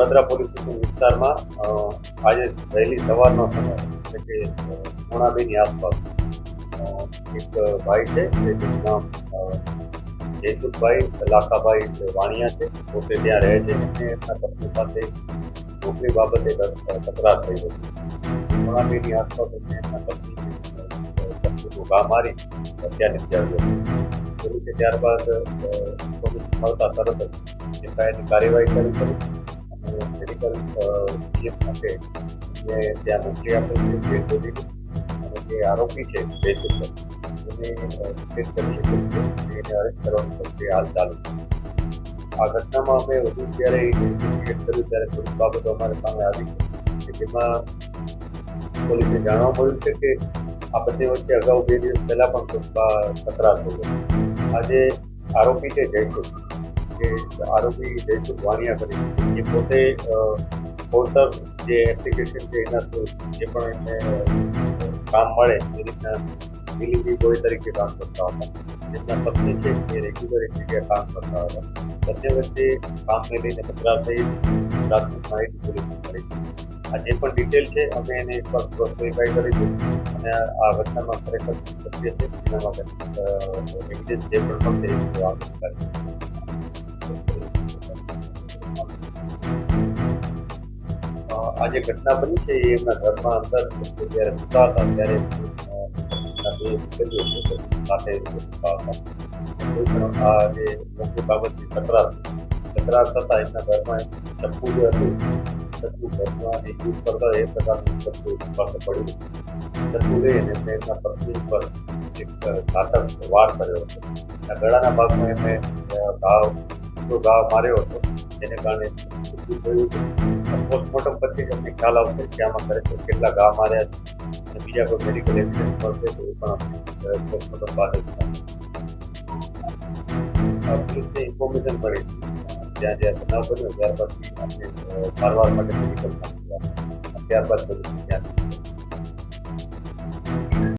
ગળાદરા police station વિસ્તારમાં આજે વહેલી સવારનો સમય એટલે કે પોણા બેની આસપાસ એક ભાઈ છે જેનું નામ જયસુખભાઈ લાખાભાઈ વાણિયા છે, પોતે ત્યાં રહે છે અને એમના પત્ની સાથે નોકરી બાબતે તક- તકરાર થઈ હતી પોણા બેની આસપાસ એમને એમના પત્ની ચપ્પુનો ઘા મારી હત્યા નિપજાવી હતી. પોલીસે ત્યારબાદ પોલીસ મળતા તરત જ એફઆઈઆરની કાર્યવાહી શરૂ કરી. મેડિકલ પીએમ માટે જે ત્યાં મોકલી આપેલ છે બોડીને અને જે આરોપી છે જયસુખભાઈ એને ડિટેન કરી લીધેલ છે એને અરેસ્ટ કરવાની પ્રક્રિયા હાલ ચાલુ આ ઘટનામાં અમે વધુ જ્યારે ઇન્વેસ્ટિગેટ કર્યું, ત્યારે થોડીક બાબતો અમારે સામે આવી છે, કે જેમાં પોલીસને જાણવા મળ્યું છે કે આ બંને વચ્ચે અગાઉ બે દિવસ પહેલા પણ તકરાર થયો આજે આરોપી છે જયસુખ. કે આરોપી જયસુખ વાણિયા કરી એ પોતે પોર્ટર જે એપ્લિકેશન છે એના થ્રુ જે પણ એમને કામ મળે એ રીતના ડિલિવરી બોય તરીકે કામ કરતા હતા. એમના પત્ની છે એ રેગ્યુલર એક જગ્યાએ કામ કરતા હતા. બંને વચ્ચે કામને લઈને તકરાર થઈ પ્રાથમિક માહિતી પોલીસને મળી છે. આ જે પણ ડિટેલ છે અમે એને એકવાર ક્રોસ વેરીફાઈ કરીશું અને આ ઘટનામાં ખરેખર સત્ય છે. એના માટે જે પણ મળશે એ બધું આ જે ઘટના બની છે એ એમના ઘરમાં અંદર જ્યારે સૂતા હતા ત્યારે સાથે આ જે મોટી બાબતની તકરાર તકરાર થતાં એમના ઘરમાં ચપ્પુ જે હતું, ચપ્પુ ઘરમાં યુઝ કરતા એ પ્રકારનું ચપ્પુ પાસે પડ્યું ચપ્પુ લઈને એમને એમના પત્ની ઉપર એક ઘાતક વાર કર્યો હતો. ગળાના ભાગમાં એમને ઘાવ ઘાવ માર્યો હતો. જેને કારણે પોસ્ટમોર્ટમ પછી જ ખ્યાલ આવશે કે આમાં ખરેખર કેટલા ઘા માર્યા છે અને બીજા કોઈ મેડિકલ એવિડન્સ મળશે તો એ પણ પોસ્ટમોર્ટમ બાદ પોલીસને ઇન્ફોર્મેશન મળી. જ્યાં જ્યાં બનાવ બન્યો, ત્યાર પછી સારવાર માટે મેડિકલ ત્યારબાદ બધું ત્યાં